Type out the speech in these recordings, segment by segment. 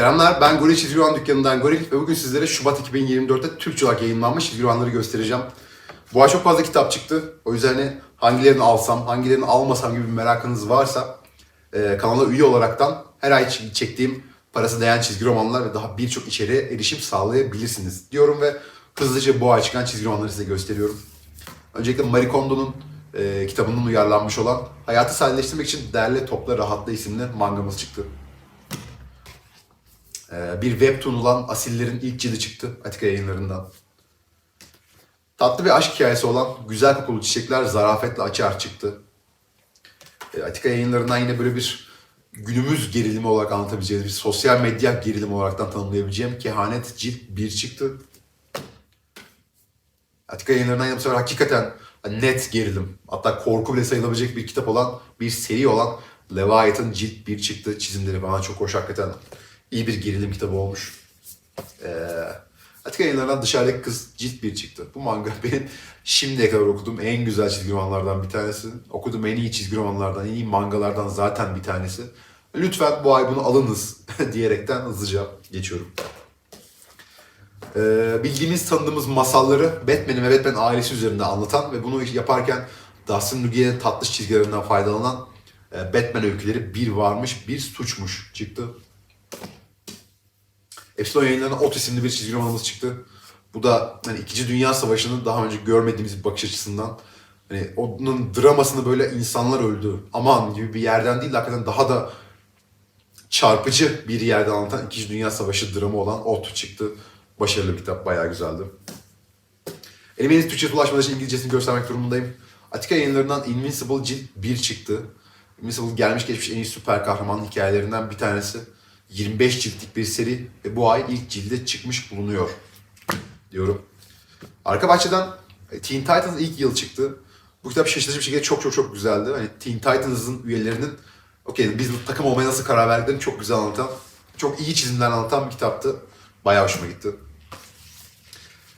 Selamlar, ben Goril Çizgi Roman dükkanından Goril ve bugün sizlere Şubat 2024'te Türkçe olarak yayınlanmış çizgi romanları göstereceğim. Bu ay çok fazla kitap çıktı. O yüzden hani hangilerini alsam, hangilerini almasam gibi bir merakınız varsa e, kanala üye olaraktan her ay çektiğim parası değen çizgi romanlar ve daha birçok içeriğe erişim sağlayabilirsiniz diyorum ve hızlıca bu ay çıkan çizgi romanları size gösteriyorum. Öncelikle Marie Kondo'nun e, kitabından uyarlanmış olan Hayatı Sadeleştirmek için Derle Topla Rahatla isimli mangamız çıktı. Ee, bir webtoon olan Asillerin ilk cildi çıktı Atika yayınlarından. Tatlı bir aşk hikayesi olan Güzel Kokulu Çiçekler Zarafetle Açar çıktı. Ee, Atika yayınlarından yine böyle bir günümüz gerilimi olarak anlatabileceğimiz bir sosyal medya gerilimi olaraktan tanımlayabileceğim Kehanet Cilt 1 çıktı. Atika yayınlarından yine bu sefer hakikaten net gerilim, hatta korku bile sayılabilecek bir kitap olan, bir seri olan Leviathan Cilt 1 çıktı. Çizimleri bana çok hoş hakikaten. İyi bir gerilim kitabı olmuş. Ee, Atika yayınlarından Dışarıdaki Kız Cilt 1 çıktı. Bu manga benim şimdiye kadar okuduğum en güzel çizgi romanlardan bir tanesi. Okuduğum en iyi çizgi romanlardan, en iyi mangalardan zaten bir tanesi. Lütfen bu ay bunu alınız diyerekten hızlıca geçiyorum. Ee, bildiğimiz tanıdığımız masalları Batman'in ve Batman ailesi üzerinde anlatan ve bunu yaparken Dustin Nguyen'in tatlış çizgilerinden faydalanan e, Batman öyküleri bir varmış bir suçmuş çıktı. Epsilon yayınlarına Ot isimli bir çizgi romanımız çıktı. Bu da hani İkinci Dünya Savaşı'nı daha önce görmediğimiz bir bakış açısından hani onun dramasını böyle insanlar öldü aman gibi bir yerden değil de hakikaten daha da çarpıcı bir yerden anlatan İkinci Dünya Savaşı dramı olan Ot çıktı. Başarılı bir kitap, bayağı güzeldi. Elime henüz Türkçe ulaşmadığı için İngilizcesini göstermek durumundayım. Atika yayınlarından Invincible Cilt 1 çıktı. Invincible gelmiş geçmiş en iyi süper kahraman hikayelerinden bir tanesi. 25 ciltlik bir seri ve bu ay ilk cilde çıkmış bulunuyor diyorum. Arka bahçeden e, Teen Titans ilk yıl çıktı. Bu kitap şaşırtıcı bir şekilde çok çok çok güzeldi. Hani Teen Titans'ın üyelerinin okey biz bu takım olmaya nasıl karar verdiklerini çok güzel anlatan, çok iyi çizimler anlatan bir kitaptı. Bayağı hoşuma gitti.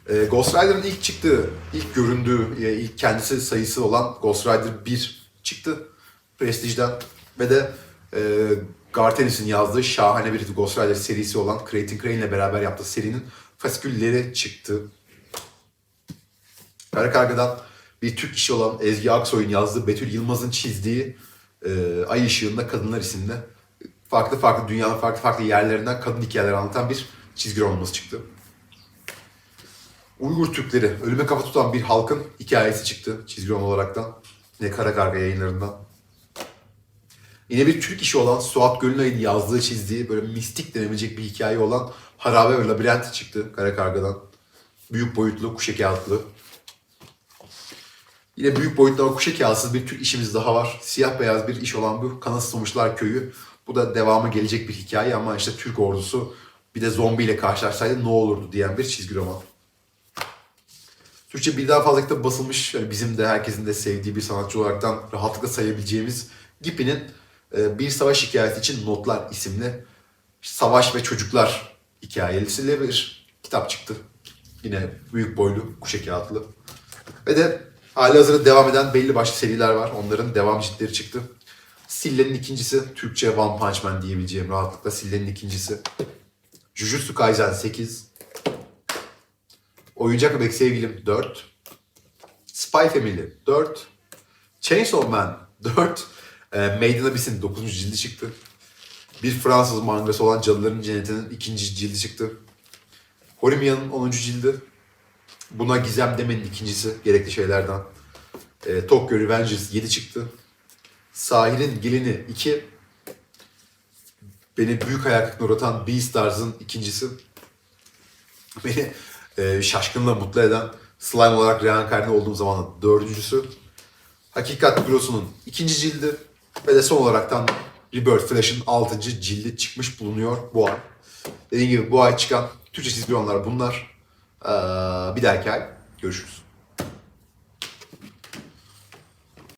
E, Ghost Rider'ın ilk çıktığı, ilk göründüğü, e, ilk kendisi sayısı olan Ghost Rider 1 çıktı Prestige'den. Ve de e, Garth Ennis'in yazdığı şahane bir Ghost Rider serisi olan Creighton Crane ile beraber yaptığı serinin fasikülleri çıktı. Kara Karga'dan bir Türk kişi olan Ezgi Aksoy'un yazdığı Betül Yılmaz'ın çizdiği e, Ay Işığında Kadınlar isimli farklı farklı dünyanın farklı farklı yerlerinden kadın hikayeler anlatan bir çizgi romanımız çıktı. Uygur Türkleri, ölüme kafa tutan bir halkın hikayesi çıktı çizgi roman olaraktan. Yine Kara yayınlarından. Yine bir Türk işi olan Suat Gölünay'ın yazdığı, çizdiği böyle mistik denebilecek bir hikaye olan Harabe ve Labirent çıktı Kara Karga'dan. Büyük boyutlu, kuş kağıtlı. Yine büyük boyutlu ama kuş kağıtsız bir Türk işimiz daha var. Siyah beyaz bir iş olan bu Kanasıslamışlar Köyü. Bu da devamı gelecek bir hikaye ama işte Türk ordusu bir de zombiyle karşılaşsaydı ne olurdu diyen bir çizgi roman. Türkçe bir daha fazla kitap basılmış. Yani bizim de herkesin de sevdiği bir sanatçı olaraktan rahatlıkla sayabileceğimiz Gipi'nin Bir Savaş Hikayesi için Notlar isimli savaş ve çocuklar hikayesiyle bir kitap çıktı. Yine büyük boylu, kuşe kağıtlı. Ve de hali hazırda devam eden belli başlı seriler var. Onların devam ciltleri çıktı. Sille'nin ikincisi, Türkçe One Punch Man diyebileceğim rahatlıkla Sille'nin ikincisi. Jujutsu Kaisen 8, Oyuncak Bebek Sevgilim 4. Spy Family 4. Chainsaw Man 4. E, Made in Abyss'in 9. cildi çıktı. Bir Fransız mangası olan Cadıların Cenneti'nin 2. cildi çıktı. Horimia'nın 10. cildi. Buna Gizem Deme'nin ikincisi gerekli şeylerden. E, Tokyo Revengers 7 çıktı. Sahil'in Gelini 2. Beni büyük hayal kırıklığına uğratan Beastars'ın ikincisi. Beni e, şaşkınla mutlu eden slime olarak reenkarne olduğum zaman dördüncüsü. Hakikat Bürosu'nun ikinci cildi ve de son olaraktan Rebirth Flash'ın altıncı cildi çıkmış bulunuyor bu ay. Dediğim gibi bu ay çıkan Türkçe çizgi romanlar bunlar. Ee, bir dahaki ay görüşürüz.